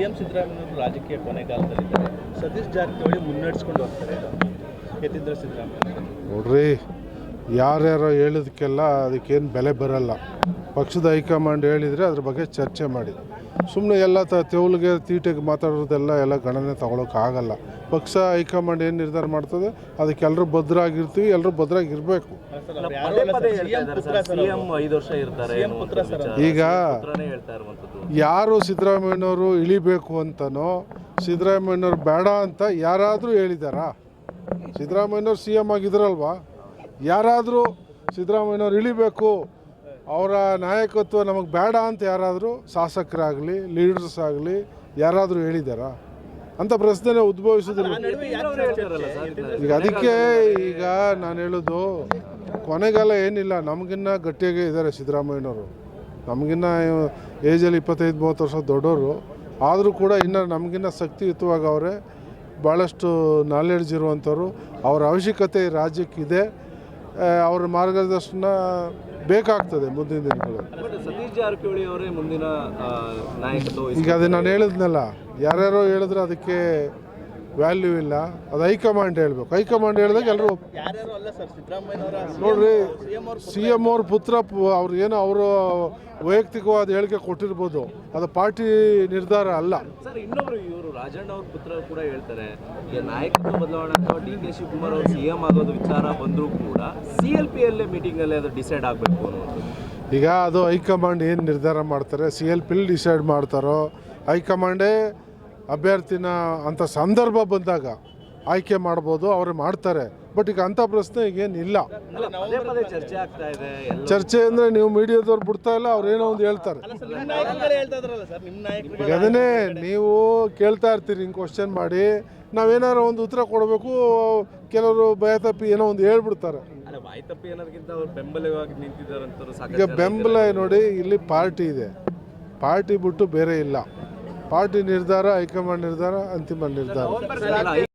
CM ಸಿದ್ದರಾಮಯ್ಯವರು ರಾಜಕೀಯ ಕೊನೆಗಾಲದಲ್ಲಿದ್ದಾರೆ. ಸತೀಶ್ ಜಾರಕಿಹೊಳಿ ಮುನ್ನಡೆಸ್ಕೊಂಡು ಹೋಗ್ತಾರೆ. ಯತೀಂದ್ರ ಸಿದ್ದರಾಮಯ್ಯ. ನೋಡ್ರಿ, ಯಾರ್ಯಾರೋ ಹೇಳಿದಕ್ಕೆಲ್ಲ ಅದಕ್ಕೇನು ಬೆಲೆ ಬರಲ್ಲ. ಪಕ್ಷದ ಹೈಕಮಾಂಡ್ ಹೇಳಿದರೆ ಅದ್ರ ಬಗ್ಗೆ ಚರ್ಚೆ ಮಾಡಿ ಸುಮ್ಮನೆ ಎಲ್ಲ ತ ತೆವಲಿಗೆ ತೀಟೆಗೆ ಮಾತಾಡೋದೆಲ್ಲ ಎಲ್ಲ ಗಣನೆ ತಗೊಳಕ್ಕಾಗಲ್ಲ ಪಕ್ಷ ಹೈಕಮಾಂಡ್ ಏನು ನಿರ್ಧಾರ ಮಾಡ್ತದೆ? ಅದಕ್ಕೆ ಎಲ್ಲರೂ ಭದ್ರಾಗಿರ್ತೀವಿ ಎಲ್ಲರೂ ಭದ್ರಾಗಿರಬೇಕು. ಪದೇ ಪದೇ ಹೇಳ್ತಾ ಇದ್ದಾರೆ ಸರ್ ಸಿಎಂ ಐದು ವರ್ಷ ಇರ್ತಾರೆ ಈಗ ಪುತ್ರನೇ ಹೇಳ್ತಾ ಇರುವಂಥದ್ದು. ಯಾರು ಸಿದ್ದರಾಮಯ್ಯನವರು ಇಳಿಬೇಕು ಅಂತನೋ ಸಿದ್ದರಾಮಯ್ಯನವ್ರು ಬೇಡ ಅಂತ ಯಾರಾದರೂ ಹೇಳಿದಾರಾ? ಸಿದ್ದರಾಮಯ್ಯನವ್ರು ಸಿ ಎಂ ಆಗಿದ್ರಲ್ವಾ? ಯಾರಾದರೂ ಸಿದ್ದರಾಮಯ್ಯನವ್ರು ಇಳಿಬೇಕು ಅವರ ನಾಯಕತ್ವ ನಮಗೆ ಬೇಡ ಅಂತ ಯಾರಾದರೂ ಶಾಸಕರಾಗಲಿ ಲೀಡರ್ಸ್ ಆಗಲಿ ಯಾರಾದರೂ ಹೇಳಿದ್ದಾರಾ ಅಂತ ಪ್ರಶ್ನೆ ಉದ್ಭವಿಸೋದಿಲ್ಲ ಸರ್? ಈಗ ಅದಕ್ಕೆ ಈಗ ನಾನು ಹೇಳೋದು ಕೊನೆಗಾಲ ಏನಿಲ್ಲ ನಮಗಿನ್ನ ಗಟ್ಟಿಯಾಗೇ ಇದ್ದಾರೆ ಸಿದ್ದರಾಮಯ್ಯನವರು. ನಮಗಿನ್ನ ಏಜಲ್ಲಿ ಇಪ್ಪತ್ತೈದು ಮೂವತ್ತು ವರ್ಷ ದೊಡ್ಡವರು. ಆದರೂ ಕೂಡ ಇನ್ನೂ ನಮಗಿನ್ನ ಶಕ್ತಿಯುತವಾಗಿ ಅವರೇ ಭಾಳಷ್ಟು ನಾಲೆಡ್ಜ್ ಇರುವಂಥವ್ರು. ಅವರ ಅವಶ್ಯಕತೆ ರಾಜ್ಯಕ್ಕಿದೆ. ಅವರ ಮಾರ್ಗದರ್ಶನ ಬೇಕಾಗ್ತದೆ ಮುಂದಿನ ದಿನಗಳಲ್ಲಿ. ಬಟ್ ಸತೀಶ್ ಜಾರಕಿಹೊಳಿ ಅವರೇ ಮುಂದಿನ ಆ, ಈಗ ಅದು ನಾನು ಹೇಳಿದ್ನಲ್ಲ ಯಾರ್ಯಾರೋ ಹೇಳಿದ್ರೆ ಅದಕ್ಕೆ ವ್ಯಾಲ್ಯೂ ಇಲ್ಲ. ಅದು ಹೈಕಮಾಂಡ್ ಹೇಳ್ಬೇಕು. ಹೈಕಮಾಂಡ್ ಹೇಳಿದಾಗ ಎಲ್ಲರೂ ನೋಡ್ರಿ ಸಿ ಎಂ ಅವ್ರ ಪುತ್ರ ಪ- ಅವ್ರು ಏನೋ ಅವರು ವೈಯಕ್ತಿಕವಾದ ಹೇಳಿಕೆ ಕೊಟ್ಟಿರ್ಬೋದು. ಅದು ಪಾರ್ಟಿ ನಿರ್ಧಾರ ಅಲ್ಲ. ಸರ್ ಇನ್ನೊಬ್ರು ಇವರು ರಾಜಣ್ಣ ಅವ್ರ ಪುತ್ರ ಕೂಡ ಹೇಳ್ತಾರೆ ಈಗ ನಾಯಕತ್ವ ಬದಲಾವಣೆ ಅಥವಾ ಡಿ ಕೆ ಶಿವಕುಮಾರ್ ಅವರು ಸಿಎಂ ಆಗೋದು ವಿಚಾರ ಬಂದರೂ ಕೂಡ ಸಿ ಎಲ್ ಪಿ ಅಲ್ಲೇ ಮೀಟಿಂಗ್ ಅಲ್ಲಿ ಅದು ಡಿಸೈಡ್ ಆಗಬೇಕು ಈಗ ಅದು ಹೈಕಮಾಂಡ್ ಏನು ನಿರ್ಧಾರ ಮಾಡ್ತಾರೆ ಸಿ ಎಲ್ ಪಿಲ್ ಡಿಸೈಡ್ ಮಾಡ್ತಾರೋ ಹೈಕಮಾಂಡೇ ಅಭ್ಯರ್ಥಿನ ಅಂಥ ಸಂದರ್ಭ ಬಂದಾಗ ಆಯ್ಕೆ ಮಾಡ್ಬೋದು ಅವರು ಮಾಡ್ತಾರೆ. ಬಟ್ ಈಗ ಅಂಥ ಪ್ರಶ್ನೆ ಈಗೇನಿಲ್ಲ. ಚರ್ಚೆ ಆಗ್ತಾ ಇದೆ ಚರ್ಚೆ ಅಂದರೆ ನೀವು ಮೀಡಿಯಾದವ್ರು ಬಿಡ್ತಾ ಇಲ್ಲ ಅವ್ರು ಏನೋ ಒಂದು ಹೇಳ್ತಾರೆ. ಅಲ್ಲ ಸರ್ ನಿಮ್ಮ ನಾಯಕರುಗಳೇ ಹೇಳ್ತಾ ಸರ್ ನಿಮ್ಮ ನಾಯಕರು ಈಗ ಅದನ್ನೇ ನೀವು ಕೇಳ್ತಾ ಇರ್ತೀರಿ ಹಿಂಗೆ ಕ್ವಶನ್ ಮಾಡಿ. ನಾವೇನಾರು ಒಂದು ಉತ್ತರ ಕೊಡಬೇಕು ಕೆಲವರು ಭಯತಪ್ಪಿ ಏನೋ ಒಂದು ಹೇಳ್ಬಿಡ್ತಾರೆ. ಈಗ ಬೆಂಬಲ ನೋಡಿ ಇಲ್ಲಿ ಪಾರ್ಟಿ ಇದೆ. ಪಾರ್ಟಿ ಬಿಟ್ಟು ಬೇರೆ ಇಲ್ಲ. ಪಾರ್ಟಿ ನಿರ್ಧಾರ ಹೈಕಮಾಂಡ್ ನಿರ್ಧಾರ ಅಂತಿಮ ನಿರ್ಧಾರ.